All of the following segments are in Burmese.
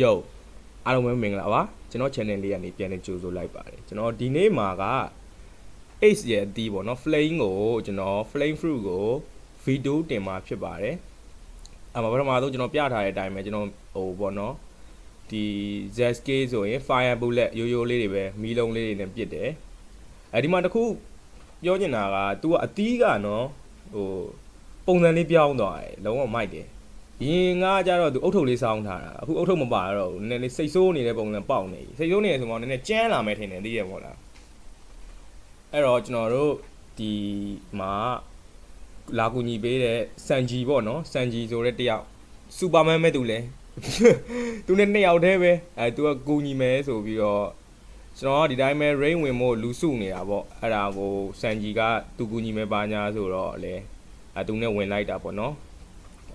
Yo အားလုံးပဲမင်္ဂလာပါကျွန်တော် channel လေးကနေပြန်လည်ကြိုဆိုလိုက်ပါတယ်ကျွန်တော်ဒီနေ့မှာက Ace ရဲ့အသီးပေါ့နော် flame ကိုကျွန်တော် flame fruit ကို video တင်มาဖြစ်ပါတယ်အမပထမဆုံးကျွန်တော်ပြထားတဲ့အတိုင်းပဲကျွန်တော်ဟိုပေါ့နော်ဒီ ZSK ဆိုရင် fire bullet ရိုးရိုးလေးတွေပဲမီးလုံးလေးတွေနဲ့ပစ်တယ်အဲဒီမှာတစ်ခုပြောချင်တာက तू ကအသီးကနော်ဟိုပုံစံလေးပြောင်းသွားတယ်လုံးဝမိုက်တယ် ရင်ကကြတော့သူအုတ်ထုပ်လေးစောင်းထားတာအခုအုတ်ထုပ်မပါတော့ဘူးနည်းနည်းစိတ်ဆိုးနေတဲ့ပုံစံပေါက်နေပြီစိတ်ဆိုးနေတယ်ဆိုမှနည်းနည်းကြမ်းလာမယ်ထင်တယ်သိရမို့လားအဲ့တော့ကျွန်တော်တို့ဒီမှာလာကူညီပေးတဲ့စန်ဂျီပေါ့နော်စန်ဂျီဆိုတဲ့တယောက်စူပါမန်ပဲသူလဲသူနဲ့နှစ်ယောက်တည်းပဲအဲသူကကူညီမယ်ဆိုပြီးတော့ကျွန်တော်ကဒီတိုင်းပဲ rain ဝင်မို့လူစုနေတာပေါ့အဲ့ဒါကိုစန်ဂျီကသူကူညီမယ်ပါညာဆိုတော့လေအဲသူနဲ့ဝင်လိုက်တာပေါ့နော်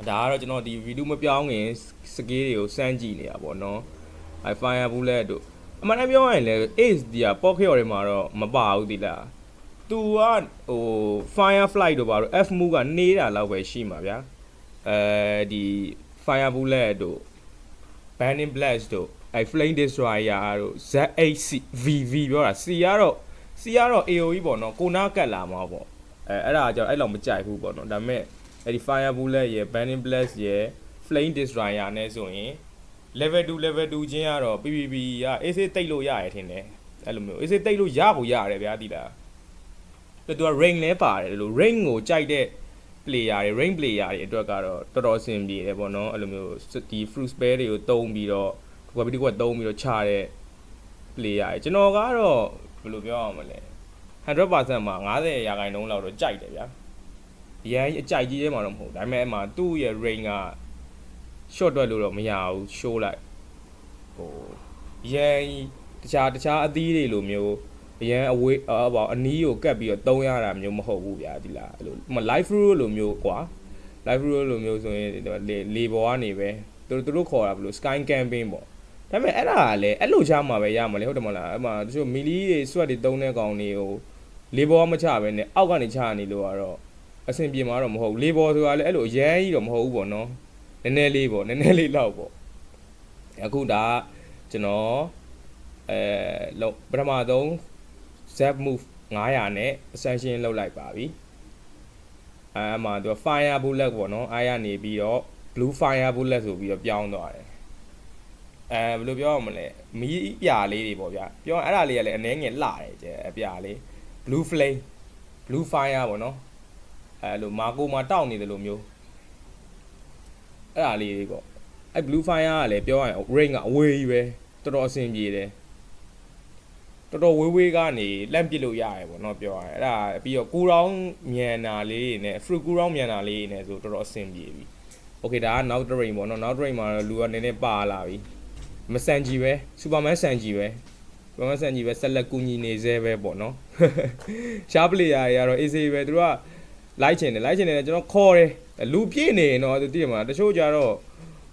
ဒါကတော့ကျွန်တော်ဒီဗီဒီယိုမပြောင်းခင်စကေးတွေကိုစမ်းကြည့်နေတာပေါ့နော်အဲ fire bullet တို့အမှန်တမ်းပြောရရင်လည်း ace ဒီက pocket တွေမှာတော့မပါဘူးဒီလားသူကဟို fire flight တို့ပါတော့ f move ကနေတာလောက်ပဲရှိမှာဗျာအဲဒီ fire bullet တို့ banning blast တို့အဲ flame destroyer တို့ z8 vv ပြောတာ c ကတော့ c ကတော့ AOE ပေါ့နော်ကိုနာကတ်လာမှာပေါ့အဲအဲ့ဒါကြောင့်အဲ့လောက်မကြိုက်ဘူးပေါ့နော်ဒါပေမဲ့ အဲ့ဒီ fire bullet ရယ် banning blast ရယ် flame destroyer နဲ့ဆိုရင် level 2 level 2ချင်းကတော့ PVP က AC တိတ်လို့ရရထင်တယ်အဲ့လိုမျိုး AC တိတ်လို့ရကိုရတယ်ဗျာဒီလားသူက ring လဲပါတယ်လို့ ring ကိုကြိုက်တဲ့ player တွေ ring player တွေအတွက်ကတော့တော်တော်အဆင်ပြေတယ်ပေါ့နော်အဲ့လိုမျိုးဒီ fruit spare တွေကိုတုံးပြီးတော့ကွာပီတီကွာတုံးပြီးတော့ခြားတဲ့ player တွေကျွန်တော်ကတော့ဘယ်လိုပြောအောင်မလဲ100%မှာ90ရာခိုင်နှုန်းလောက်တော့ကြိုက်တယ်ဗျာ ရန်အကြိုက်ကြီးထဲမှာတော့မဟုတ်ဘူးဒါပေမဲ့အမှသူ့ရဲ့ range က short တွက်လို့တော့မရဘူး show လိုက်ဟိုရန်တခြားတခြားအသီးတွေလိုမျိုးရန်အဝေးအပေါ့အနီးကိုကတ်ပြီးတော့တုံးရတာမျိုးမဟုတ်ဘူးဗျာဒီလားအဲ့လိုဟို live roll လိုမျိုးကွာ live roll လိုမျိုးဆိုရင်လေလေပေါ်ကနေပဲသူတို့သူတို့ခေါ်တာဘယ်လို sky camping ပေါ့ဒါပေမဲ့အဲ့ဒါကလည်းအဲ့လိုချမှာပဲရမှာလေဟုတ်တယ်မဟုတ်လားအဲ့မှာတချို့မီလီတွေ sweat တွေတုံးတဲ့ကောင်တွေကိုလေပေါ်မချပဲနဲ့အောက်ကနေချနေလို့ကတော့ အဆင်ပြေမှာတော့မဟုတ်ဘူးလေဘော်ဆိုတာလည်းအဲ့လိုအရန်ကြီးတော့မဟုတ်ဘူးပေါ့နော်နည်းနည်းလေးပေါ့နည်းနည်းလေးလောက်ပေါ့အခုဒါကကျွန်တော်အဲလောက်ပထမဆုံး zap move 900နဲ့ ascension လောက်လိုက်ပါပြီအဲအမှသူက fire bullet ပေါ့နော်အားရနေပြီးတော့ blue fire bullet ဆိုပြီးတော့ပြောင်းသွားတယ်အဲဘယ်လိုပြောရမလဲမီးပြာလေးတွေပေါ့ဗျာပြောရင်အဲ့ဒါလေးကလည်းအနှဲငယ်လှတယ်ကျအပြာလေး blue flame blue fire ပေါ့နော် အဲလိုမာကိုမှာတောက်နေတယ်လို့မျိုးအဲ့ဒါလေးပေါ့အဲ့ blue fire ကလည်းပြောရရင် rain ကအဝေးကြီးပဲတော်တော်အဆင်ပြေတယ်တော်တော်ဝေးဝေးကနေလန့်ပစ်လို့ရတယ်ပေါ့နော်ပြောရရင်အဲ့ဒါပြီးတော့ကူရောင်းမြန်တာလေးနဲ့ fruit ကူရောင်းမြန်တာလေးနဲ့ဆိုတော်တော်အဆင်ပြေပြီ okay ဒါက now train ပေါ့နော် now train မှာတော့လူကနည်းနည်းပါလာပြီမဆန်ကြီးပဲ superman ဆန်ကြီးပဲ superman ဆန်ကြီးပဲဆက်လက်ကူညီနေသေးပဲပေါ့နော်ရှား player တွေကတော့ AC ပဲသူတို့က လိုက်ချင်တယ်လိုက်ချင်တယ်ကျွန်တော်ခေါ်တယ်လူပြည့်နေရင်တော့သူတည်မှာတချို့ကြတော့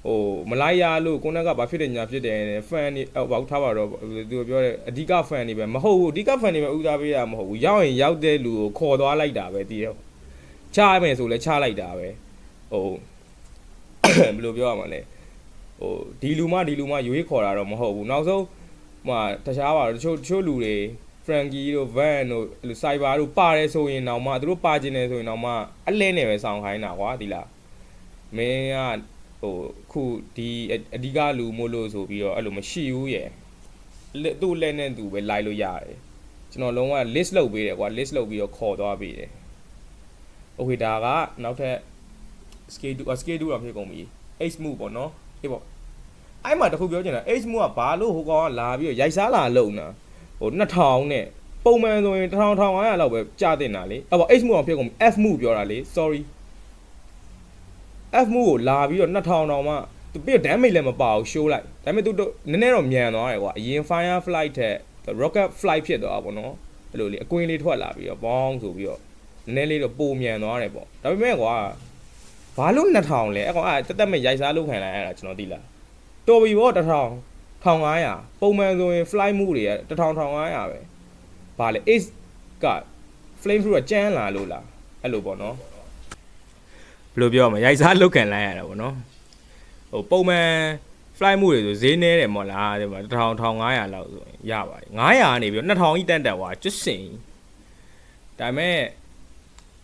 ဟိုမလိုက်ရလို့ကိုနက်ကဘာဖြစ်တယ်ညာဖြစ်တယ်ဖန်နေဟိုဘောက်ထားပါတော့သူပြောတယ်အဓိကဖန်နေပဲမဟုတ်ဘူးအဓိကဖန်နေပဲဥစားပေးရမဟုတ်ဘူးရောက်ရင်ရောက်တဲ့လူကိုခေါ်သွားလိုက်တာပဲတည်ရောချရမယ်ဆိုလဲချလိုက်တာပဲဟိုဘယ်လိုပြောရမှာလဲဟိုဒီလူမှဒီလူမှရွေးခေါ်တာတော့မဟုတ်ဘူးနောက်ဆုံးဟိုတခြားပါတော့တချို့တချို့လူတွေ Frankie တို့ Van တို့အဲ့လို Cyber တို့ပါတယ်ဆိုရင်တော့မှသူတို့ပါကျင်တယ်ဆိုရင်တော့မှအလဲနဲ့ပဲစောင်းခိုင်းတာကွာဒီလားမင်းကဟိုခုဒီအဓိကလူမို့လို့ဆိုပြီးတော့အဲ့လိုမရှိဘူးရယ်လက်သူ့လက်နဲ့သူပဲလိုက်လို့ရတယ်ကျွန်တော်လုံးဝ list လုပ်ပေးတယ်ကွာ list လုပ်ပြီးတော့ခေါ်သွားပေးတယ် okay ဒါကနောက်ထပ် scale 2 scale 2တော့ဖြစ်ကုန်ပြီ h move ပေါ့နော်အေးပေါ့အဲ့မှာတခုပြောချင်တာ h move ကဘာလို့ဟိုကောင်ကလာပြီးတော့ရိုက်စားလာလုံတာ ဟို2000နဲ့ပုံမှန်ဆိုရင်1000 1500လောက်ပဲကြာတင်တာလေအဲ့ပေါ့ H move အောင်ဖြစ်ကုန် F move ပြောတာလေ sorry F move ကိုလာပြီးတော့2000တောင်မှသူပြ damage လည်းမပါဘူး show လိုက်ဒါပေမဲ့သူတို့နည်းနည်းတော့မြန်သွားတယ်ကွာအရင် fire flight ထက် rocket flight ဖြစ်သွားတာပေါ့နော်အဲ့လိုလေအကွင်းလေးထွက်လာပြီးတော့ဘောင်းဆိုပြီးတော့နည်းနည်းလေးတော့ပိုမြန်သွားတယ်ပေါ့ဒါပေမဲ့ကွာဘာလို့2000လဲအဲ့ကောင်အဲ့တက်တက်မဲ့ရိုက်စားလုပ်ခံလိုက်ရတာကျွန်တော်သိလားတော်ပြီဗော1000 1500ပုံမှန်ဆိုရင် fly move တွေက1000 1500ပဲဘာလဲ ace က flame through ကကျန်းလာလို့လားအဲ့လိုပေါ့နော်ဘယ်လိုပြောရမလဲရိုက်စားလုတ်ကန်လိုက်ရတာပေါ့နော်ဟိုပုံမှန် flight မှုတွေဆိုဈေးနဲတယ်မို့လားဒီမှာ1000 1500လောက်ဆိုရင်ရပါတယ်900ကနေပြီးတော့2000ကြီးတက်တက်သွားကျွတ်စင်ဒါပေမဲ့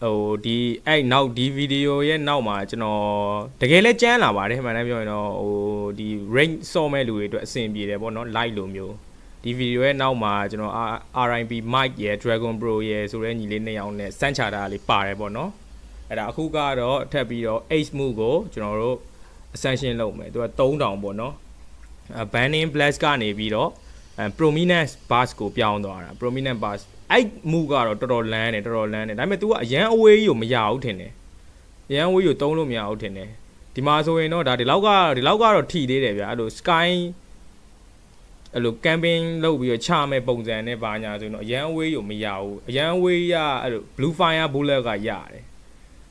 ဟိုဒီအဲ့နောက်ဒီဗီဒီယိုရဲ့နောက်မှာကျွန်တော်တကယ်လဲကြမ်းလာပါတယ်မှန်တယ်ပြောရင်တော့ဟိုဒီ range စော့မဲ့လူတွေအတွက်အဆင်ပြေတယ်ပေါ့နော် light လိုမျိုးဒီဗီဒီယိုရဲ့နောက်မှာကျွန်တော် RIP Mic ရယ် Dragon Pro ရယ်ဆိုတဲ့ညီလေးနှစ်ယောက်နဲ့စမ်းချတာလေးပါတယ်ပေါ့နော်အဲ့ဒါအခုကတော့ထပ်ပြီးတော့ Ace Move ကိုကျွန်တော်တို့ ascension လုပ်မယ်သူက3000ပေါ့နော်အဲ banning blast ကနေပြီးတော့အဲ prominence bus ကိုပြောင်းသွားတာ prominent bus အဲ့ move ကတော့တော်တော်လန်းတယ်တော်တော်လန်းတယ်ဒါပေမဲ့ तू ကအရန်အဝေးကြီးကိုမရဘူးထင်တယ်အရန်အဝေးကြီးကိုတုံးလို့မရဘူးထင်တယ်ဒီမှာဆိုရင်တော့ဒါဒီလောက်ကဒီလောက်ကတော့ထိသေးတယ်ဗျာအဲ့လို sky အဲ့လို camping လုပ်ပြီးတော့ချမဲ့ပုံစံနဲ့ပါညာဆိုရင်တော့အရန်အဝေးကြီးကိုမရဘူးအရန်အဝေးကြီးကအဲ့လို blue fire bullet ကရတယ်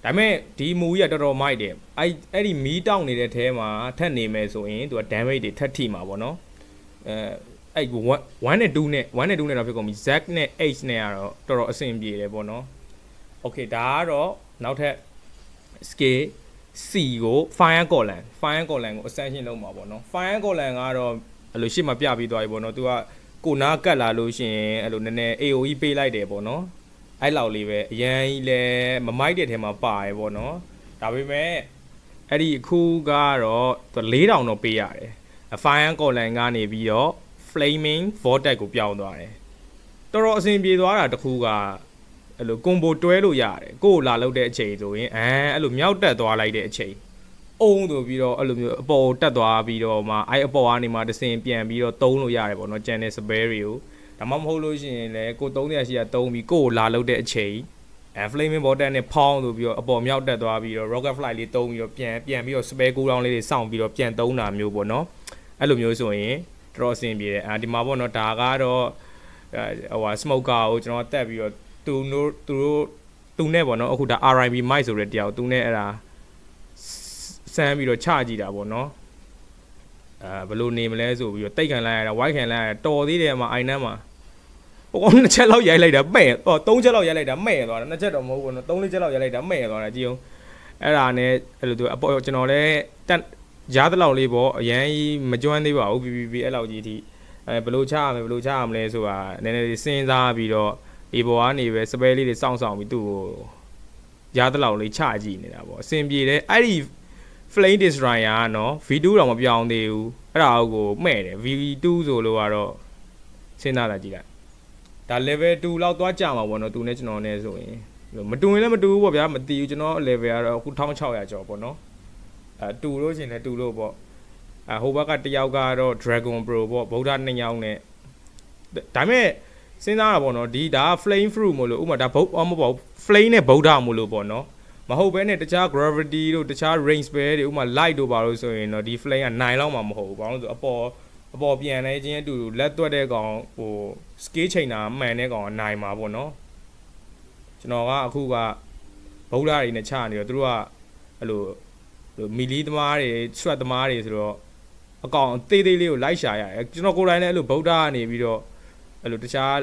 ဒါပေမဲ့ဒီမူကြီးကတော်တော်မိုက်တယ်အဲ့အဲ့ဒီမီးတောက်နေတဲ့ထဲမှာထက်နေမယ်ဆိုရင်သူက damage တွေထက်ထိမှာပေါ့နော်အဲ အဲ့1နဲ့2နဲ့1နဲ့2နဲ့တော့ဖြစ်ကုန်ပြီ Zack နဲ့ H နဲ့ကတော့တော်တော်အဆင်ပြေတယ်ပေါ့နော် Okay ဒါကတော့နောက်ထပ် scale C ကို fire column fire column ကို extension လုပ်မှာပေါ့နော် fire column ကတော့အဲ့လိုရှေ့မှာပြပြီးသွားပြီပေါ့နော်သူကကိုနာကတ်လာလို့ရှိရင်အဲ့လိုနည်းနည်း AOE ပေးလိုက်တယ်ပေါ့နော်အဲ့လောက်လေးပဲအရန်ကြီးလဲမမိုက်တဲ့ထဲမှာပါရယ်ပေါ့နော်ဒါပေမဲ့အဲ့ဒီအခုကတော့သူ4000တော့ပေးရတယ် fire column ကနေပြီးတော့ flaming vortex ကိုပြောင်းသွားတယ်တော်တော်အဆင်ပြေသွားတာတခုကအဲ့လို combo တွဲလို့ရတယ်ကိုယ်လာလောက်တဲ့အချိန်ဆိုရင်အဲအဲ့လိုမြောက်တက်သွားလိုက်တဲ့အချိန်အုံဆိုပြီးတော့အဲ့လိုမျိုးအပေါ်တက်သွားပြီးတော့မှအဲ့အပေါ်ကနေမှတစ်စင်ပြန်ပြီးတော့တုံးလို့ရတယ်ပေါ့နော် channel spare တွေကိုဒါမှမဟုတ်လို့ရှိရင်လည်းကို300ရှိရတုံးပြီးကိုယ်လာလောက်တဲ့အချိန်အဲ flaming vortex နဲ့ဖောင်းဆိုပြီးတော့အပေါ်မြောက်တက်သွားပြီးတော့ rocket flight လေးတုံးပြီးတော့ပြန်ပြန်ပြီးတော့ spare cool down လေးတွေစောင့်ပြီးတော့ပြန်တုံးတာမျိုးပေါ့နော်အဲ့လိုမျိုးဆိုရင် တော်တော်အဆင်ပြေတယ်အာဒီမှာပေါ့နော်ဒါကတော့ဟိုဟာ smoker ကိုကျွန်တော်တက်ပြီးတော့သူတို့သူတို့သူနဲ့ပေါ့နော်အခုဒါ RIB mic ဆိုတဲ့တယောက်သူနဲ့အဲ့ဒါစမ်းပြီးတော့ချကြည့်တာပေါ့နော်အဲဘယ်လိုနေမလဲဆိုပြီးတော့တိတ်ခံလိုက်ရတာ white ခံလိုက်ရတာတော်သေးတယ်မှာအိုင်နန်းမှာဟိုကောင်နှစ်ချက်လောက်ရိုက်လိုက်တာမဲ့ဟောသုံးချက်လောက်ရိုက်လိုက်တာမဲ့သွားတာနှစ်ချက်တော့မဟုတ်ဘူးနော်သုံးလေးချက်လောက်ရိုက်လိုက်တာမဲ့သွားတာကြည့်အောင်အဲ့ဒါနဲ့အဲ့လိုသူအပေါ်ကျွန်တော်လည်းတက် ရားတလောက်လေးပေါ့အရန်ကြီးမကျွမ်းသေးပါဘူး PPP အဲ့လောက်ကြီးအထိအဲဘယ်လိုချရမလဲဘယ်လိုချရမလဲဆိုတာနည်းနည်းလေးစဉ်းစားပြီးတော့ဒီဘောကနေပဲစပယ်လေးတွေစောင့်ဆောင်ပြီးသူ့ကိုရားတလောက်လေးချကြည့်နေတာပေါ့အဆင်ပြေတယ်အဲ့ဒီ flame destroyer ကနော် V2 တော့မပြောင်းသေးဘူးအဲ့ဒါကိုမဲ့တယ် V2 ဆိုလို့ကတော့စဉ်းစားလာကြည့်လိုက်ဒါ level 2လောက်သွားကြမှာပေါ့နော်သူနဲ့ကျွန်တော်နဲ့ဆိုရင်မတူရင်လည်းမတူဘူးပေါ့ဗျာမတီးဘူးကျွန်တော် level ကတော့အခု1600ကျော်ပေါ့နော် အဲတူလို့ရှင်လည်းတူလို့ပေါ့အဲဟိုဘက်ကတယောက်ကတော့ Dragon Pro ပေါ့ဗုဒ္ဓနှစ်ယောက်နဲ့ဒါပေမဲ့စဉ်းစားတာပေါ့နော်ဒီဒါ flame fruit မို့လို့ဥပမာဒါဘုတ်မဟုတ် flame နဲ့ဗုဒ္ဓမို့လို့ပေါ့နော်မဟုတ်ဘဲနဲ့တခြား gravity တို့တခြား range spell တွေဥပမာ light တို့ပါလို့ဆိုရင်တော့ဒီ flame က9လောက်မှမဟုတ်ဘူးဘာလို့လဲဆိုအပေါ်အပေါ်ပြန်နေခြင်းအတူတူလက်သွက်တဲ့ကောင်ဟို scale ချိန်တာမှန်တဲ့ကောင်က9မှာပေါ့နော်ကျွန်တော်ကအခုကဗုဒ္ဓတွေနဲ့ချနေတော့သူတို့ကအဲ့လိုလို မီလီသမားတွေဆွတ်သမားတွေဆိုတော့အကောင်သေးသေးလေးကိုလိုက်ရှာရတယ်ကျွန်တော်ကိုယ်တိုင်လည်းအဲ့လိုဗုဒ္ဓကနေပြီးတော့အဲ့လိုတခြား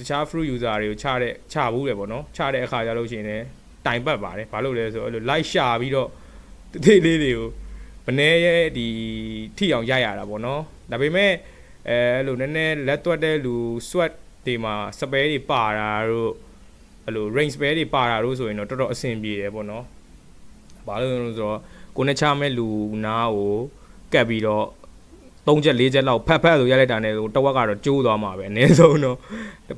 တခြား fruit user တွေကိုချတဲ့ချဘူးတယ်ပေါ့နော်ချတဲ့အခါကျလို့ရှိရင်လည်းတိုင်ပတ်ပါတယ်ဘာလို့လဲဆိုအဲ့လို light ရှာပြီးတော့သေးသေးလေးတွေကိုမနေရဲ့ဒီထိအောင်ရိုက်ရတာပေါ့နော်ဒါပေမဲ့အဲအဲ့လိုနည်းနည်းလက်သွက်တဲ့လူ sweat တွေမှာ spare တွေပါတာတို့အဲ့လို range spare တွေပါတာတို့ဆိုရင်တော့တော်တော်အဆင်ပြေတယ်ပေါ့နော်ဘာလို့လဲဆိုတော့ ကိုနဲ့ချမဲ့လူနာကိုကတ်ပြီးတော့၃ချက်၄ချက်လောက်ဖက်ဖက်ဆိုရိုက်လိုက်တာနဲ့တဝက်ကတော့ကျိုးသွားမှာပဲအနည်းဆုံးတော့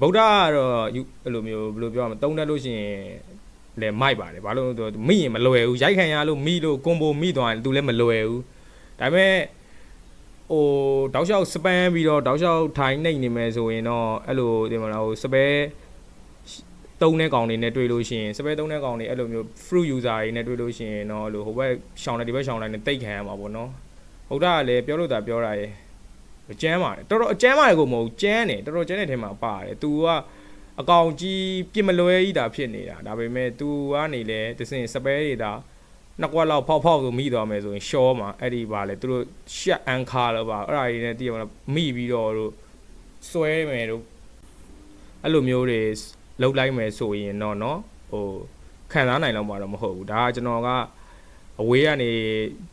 ဗုဒ္ဓကတော့အဲ့လိုမျိုးဘယ်လိုပြောရမလဲတုံးတက်လို့ရှိရင်လည်းမိုက်ပါတယ်ဘာလို့လဲဆိုတော့မိရင်မလွယ်ဘူးရိုက်ခံရလို့မိလို့ကွန်ဘိုမိသွားရင်သူလည်းမလွယ်ဘူးဒါပေမဲ့ဟိုတောက်လျှောက်စပန်ပြီးတော့တောက်လျှောက်ထိုင်နေနေမယ်ဆိုရင်တော့အဲ့လိုဒီမှာဟိုစပယ် သုံးတဲ့ကောင်တွေနဲ့တွေ့လို့ရှိရင်စပယ်သုံးတဲ့ကောင်တွေအဲ့လိုမျိုး fruit user တွေနဲ့တွေ့လို့ရှိရင်တော့အဲ့လိုဟိုဘက်ရှောင်းတယ်ဒီဘက်ရှောင်းတယ်နဲ့တိတ်ခံရမှာပေါ့နော်ဟုတ်တာကလည်းပြောလို့တာပြောတာရဲ့ကျမ်းပါတယ်တော်တော်အကျမ်းပါတယ်ကိုမဟုတ်ကျမ်းတယ်တော်တော်ကျမ်းတဲ့ထဲမှာပါတယ် तू ကအကောင်ကြီးပြစ်မလွဲကြီးတာဖြစ်နေတာဒါပေမဲ့ तू ကနေလဲတစင်စပယ်တွေတာနှစ်ကွက်လောက်ဖောက်ဖောက်ဆိုမိသွားမယ်ဆိုရင်ရှောမှာအဲ့ဒီပါလေသူတို့ရှက်အန်ခါလို့ပါအဲ့ဒါကြီးနဲ့တည်ရမလားမိပြီးတော့တို့စွဲမယ်တို့အဲ့လိုမျိုးတွေ လှုပ်လိုက်မယ်ဆိုရင်တော့เนาะဟိုခံစားနိုင်လောက်မှာတော့မဟုတ်ဘူးဒါကကျွန်တော်ကဟ အဝေးကနေ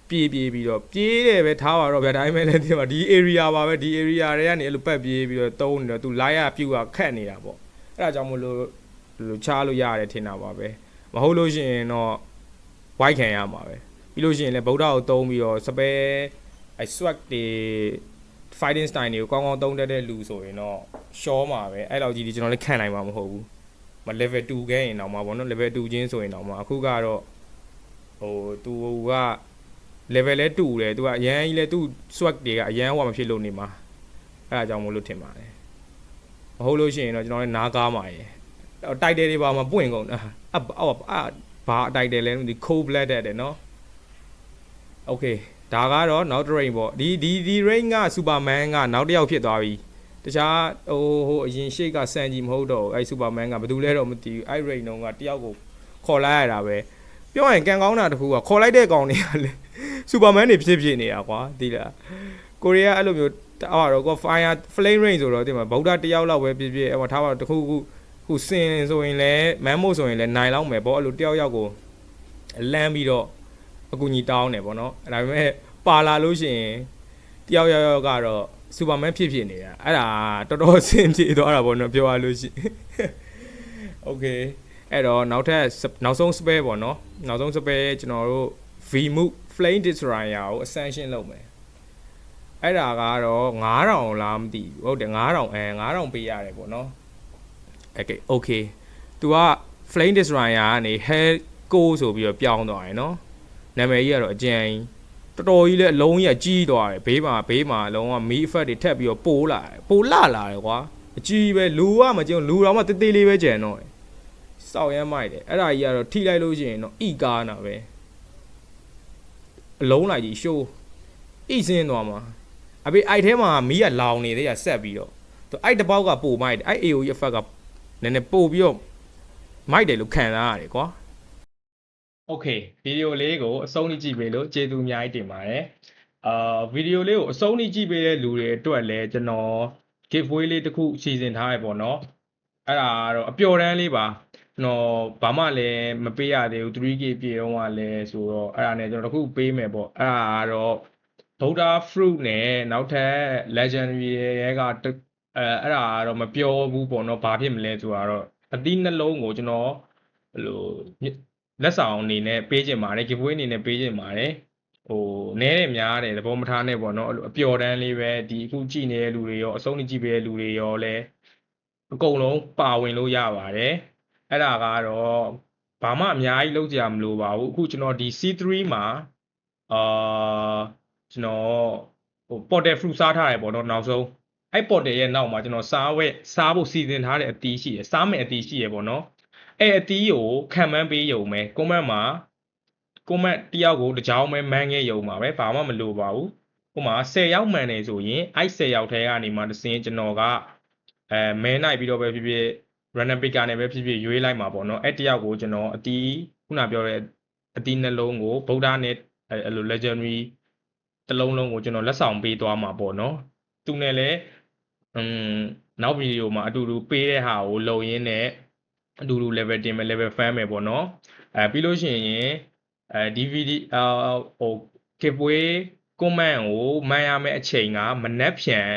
ပြေးပြေးပြီးတော့ပြေးတယ်ပဲထားပါတော့ဗျာဒါပေမဲ့လည်းဒီမှာဒီ area ပါပဲဒီ area တွေကနေအဲ့လိုပတ်ပြေးပြီးတော့တုံးနေတော့သူ line ရပြူကခတ်နေတာပေါ့အဲ့ဒါကြောင့်မလို့လို့ချားလို့ရတယ်ထင်တာပါပဲမဟုတ်လို့ရှိရင်တော့ white ခံရမှာပဲပြီးလို့ရှိရင်လည်းဗုဒ္ဓကိုတုံးပြီးတော့စပယ်အဲ swag တွေ fighting style တွေကိုကောင်းကောင်းတုံးတတ်တဲ့လူဆိုရင်တော့ shaw မှာပဲအဲ့လောက်ကြီးဒီကျွန်တော်လည်းခံနိုင်မှာမဟုတ်ဘူး မ level 2ခဲရင်တော့မှာပေါ့နော် level 2ချင်းဆိုရင်တော့မှာအခုကတော့ဟိုသူက level လဲတူတယ်သူကအရန်ကြီးလဲသူ swag တွေကအရန်ဟိုမဖြစ်လို့နေမှာအဲ့ဒါကြောင့်မို့လို့ထင်ပါတယ်မဟုတ်လို့ရှိရင်တော့ကျွန်တော်လည်းနားကားမှာရယ်တိုက်တယ်တွေပါမှာပွင့်ကုန်တာအအအဘာတိုက်တယ်လဲဒီ cold blooded တယ်နော် okay ဒါကတော့နောက်တစ် rain ပေါ့ဒီဒီဒီ rain က superman ကနောက်တစ်ယောက်ဖြစ်သွားပြီ တခြားဟိုဟိုအရင်ရှေ့ကဆန်ကြီးမဟုတ်တော့ဘူးအဲ့ superman ကဘာတူလဲတော့မသိဘူးအဲ့ rain တော့ကတယောက်ကိုခေါ်လိုက်ရတာပဲပြောရင်ကန်ကောင်းတာတခုကခေါ်လိုက်တဲ့ကောင်တွေကလေ superman တွေဖြစ်ဖြစ်နေတာကွာဒီလားကိုရီးယားအဲ့လိုမျိုးအော်တော့က fire flame rain ဆိုတော့ဒီမှာဗုဒ္ဓတယောက်လောက်ပဲဖြစ်ဖြစ်အဲ့မှာထားပါတော့တခုခုခုစင်ဆိုရင်လည်းမန်းမို့ဆိုရင်လည်းနိုင်လောက်မယ်ပေါ့အဲ့လိုတယောက်ယောက်ကိုလမ်းပြီးတော့အကူကြီးတောင်းတယ်ပေါ့နော်အဲ့ဒါပေမဲ့ပါလာလို့ရှိရင်တယောက်ယောက်ယောက်ကတော့ စူပါမန်ဖြစ်ဖြစ်နေတာအဲ့ဒါတော်တော်အဆင်ပြေသွားတာပေါ့နော်ပြောရလို့ရှိရင်โอเคအဲ့တော့နောက်ထပ်နောက်ဆုံး spare ပေါ့နော်နောက်ဆုံး spare ကျွန်တော်တို့ vmove flame destroyer ကို ascension လုပ်မယ်အဲ့ဒါကတော့9000လားမသိဘူးဟုတ်တယ်9000အဲ9000ပေးရတယ်ပေါ့နော် okay okay तू က flame destroyer ကနေ hell go ဆိုပြီးတော့ပြောင်းသွားတယ်နော်နာမည်ကြီးကတော့အကျဉ်း တော်တော်ကြီးလဲအလုံးကြီးကကြီးသွားတယ်ဘေးမှာဘေးမှာအလုံးကမီး effect တွေထက်ပြီးတော့ပိုးလာတယ်ပိုးလာလာတယ်ကွာအကြီးပဲလူကမကျုံလူတော်မှတေးသေးလေးပဲကျန်တော့တယ်စောက်ရမ်းမိုက်တယ်အဲ့ဒါကြီးကတော့ထိလိုက်လို့ရှိရင်တော့ဣကားနာပဲအလုံးလိုက်ကြီးရှိုးဣစင်းသွားမှာအဖေအိုက်ထဲမှာမီးကလောင်နေသေးရဆက်ပြီးတော့သူအိုက်တစ်ပေါက်ကပို့မိုက်တယ်အိုက် AOE effect ကနည်းနည်းပို့ပြီးတော့မိုက်တယ်လို့ခံစားရတယ်ကွာ โอเคဗီဒီယိုလေးကိုအဆုံးထိကြည့်ပေးလို့ကျေးဇူးအများကြီးတင်ပါတယ်အာဗီဒီယိုလေးကိုအဆုံးထိကြည့်ပေးတဲ့လူတွေအတွက်လည်းကျွန်တော် giveaway လေးတစ်ခုစီစဉ်ထားရပေါ့နော်အဲ့ဒါကတော့အပျော်တမ်းလေးပါကျွန်တော်ဘာမှလည်းမပေးရသေးဘူး 3k ပြည့်တော့ကလည်းဆိုတော့အဲ့ဒါနဲ့ကျွန်တော်တစ်ခုပေးမယ်ပေါ့အဲ့ဒါကတော့ဗုဒ္ဓ fruit နဲ့နောက်ထပ် legendary ရဲ့ကတစ်အဲအဲ့ဒါကတော့မပြောဘူးပေါ့နော်ဘာဖြစ်မလဲဆိုတာတော့အသီးနှလုံးကိုကျွန်တော်ဘယ် လိုလက်ဆောင်အနေနဲ့ပေးခြင်းပါတယ် giveaway အနေနဲ့ပေးခြင်းပါတယ်ဟိုနဲတယ်များတယ်သဘောမထားနဲ့ပေါ့နော်အဲ့လိုအပျော်တမ်းလေးပဲဒီအခုကြည့်နေတဲ့လူတွေရောအဆုံးထိကြည့်ပေးတဲ့လူတွေရောလဲအကုန်လုံးပါဝင်လို့ရပါတယ်အဲ့ဒါကတော့ဘာမှအများကြီးလုပ်ကြရမလို့ပါဘူးအခုကျွန်တော်ဒီ C3 မှာအာကျွန်တော်ဟို portal fruit စားထားတယ်ပေါ့နော်နောက်ဆုံးအဲ့ portal ရဲ့နောက်မှာကျွန်တော်စားဝဲစားဖို့စီစဉ်ထားတဲ့အတီးရှိရယ်စားမယ်အတီးရှိရယ်ပေါ့နော် အဲ့အတီးကိုခံမှန်းပေးယုံမယ်ကွန်မန့်မှာကွန်မန့်တယောက်ကိုတစ်ကြောင်းပဲမန်းခဲ့ယုံပါပဲဘာမှမလိုပါဘူးဟိုမှာ10ရောက်မှန်နေဆိုရင်အဲ့10ရောက်ထဲကနေမှတစ်စင်းကျွန်တော်ကအဲမဲနိုင်ပြီးတော့ပဲဖြစ်ဖြစ် random picker နဲ့ပဲဖြစ်ဖြစ်ရွေးလိုက်မှာပေါ့နော်အဲ့တယောက်ကိုကျွန်တော်အတီးခုနပြောတဲ့အတီးနှလုံးကိုဗုဒ္ဓနဲ့အဲ့လို legendary တစ်လုံးလုံးကိုကျွန်တော်လက်ဆောင်ပေးသွားမှာပေါ့နော်သူနဲ့လည်းอืมနောက်ဗီဒီယိုမှာအတူတူပေးတဲ့ဟာကိုလုံရင်းနဲ့ အတူတူ level တင်မယ် level ဖမ်းမယ်ပေါ့နော်အဲပြီးလို့ရှိရင်အဲ DVD အော်ဟို giveaway comment ကိုမှန်ရမယ့်အချိန်ကမနက်ဖြန်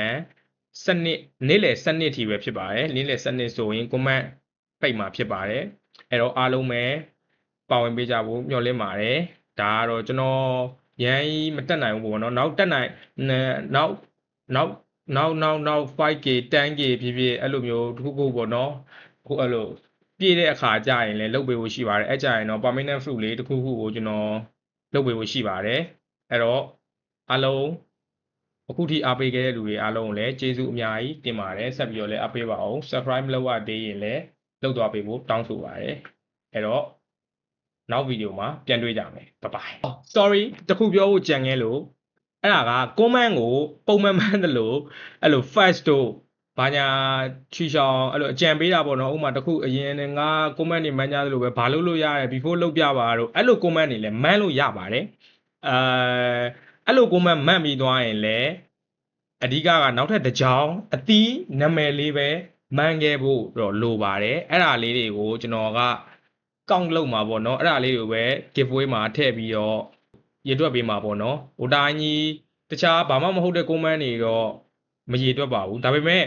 စနစ်နေ့လယ်စနစ်ထိပဲဖြစ်ပါတယ်နေ့လယ်စနစ်ဆိုရင် comment ပိတ်မှာဖြစ်ပါတယ်အဲ့တော့အားလုံးပဲပါဝင်ပေးကြဖို့မျှော်လင့်ပါတယ်ဒါကတော့ကျွန်တော်ရန်ကြီးမတက်နိုင်ဘူးပေါ့နော်နောက်တက်နိုင်နောက်နောက်နောက်နောက်နောက် 5k 10k ဖြစ်ဖြစ်အဲ့လိုမျိုးတစ်ခုခုပေါ့နော်ဟိုအဲ့လို ပြည့်တဲ့အခါကျရင်လည်းလုပ်ပေးဖို့ရှိပါတယ်အဲ့ကြရင်တော့ permanent fruit လေးတစ်ခုခုကိုကျွန်တော်လုပ်ပေးဖို့ရှိပါတယ်အဲ့တော့အားလုံးအခုထိအားပေးခဲ့တဲ့လူတွေအားလုံးကိုလည်းကျေးဇူးအများကြီးတင်ပါတယ်ဆက်ပြီးတော့လည်းအားပေးပါအောင် subscribe မလုပ်ရသေးရင်လည်းလုပ်သွားပေးဖို့တောင်းဆိုပါတယ်အဲ့တော့နောက်ဗီဒီယိုမှာပြန်တွေ့ကြမယ် bye bye sorry တခုပြောဖို့ကြံခဲ့လို့အဲ့ဒါက comment ကိုပုံမှန်မှန်တယ်လို့အဲ့လို fast တို့ ဘာညာချီရှောင်းအဲ့လိုအကြံပေးတာပေါ့နော်ဥပမာတစ်ခုအရင်ငါ comment တွေမှန်းကြသလိုပဲဘာလို့လို့ရတယ် before လုပ်ပြပါတော့အဲ့လို comment တွေလည်းမှန်းလို့ရပါတယ်အဲအဲ့လို comment မှန်းပြီးသွားရင်လည်းအဓိကကနောက်ထပ်တစ်ကြောင်အတီးနာမည်လေးပဲမှန်းခဲ့ဖို့တော့လိုပါတယ်အဲ့ဒါလေးတွေကိုကျွန်တော်ကကောင့်လုပ်မှာပေါ့နော်အဲ့ဒါလေးတွေကိုပဲ giveaway မှာထည့်ပြီးတော့ရေတွက်ပေးမှာပေါ့နော်ဟိုတိုင်းကြီးတခြားဘာမှမဟုတ်တဲ့ comment တွေတော့မရေတွက်ပါဘူးဒါပေမဲ့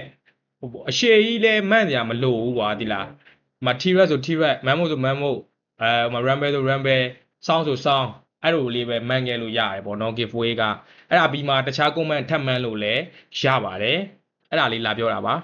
ဟိုအရှိကြီးလဲမှန်ကြမလို့ဘူးကွာဒီလားမ T-Rex ဆို T-Rex မန်မို့ဆို Mammo အဲဟိုမှာ Rumble ဆို Rumble Sound ဆို Sound အဲ့လိုလေးပဲမှန်ခဲ့လို့ရတယ်ပေါ့နော် giveaway ကအဲ့ဒါပြီးမှတခြား comment ထပ်မှန်းလို့လည်းရပါတယ်အဲ့ဒါလေးလာပြောတာပါ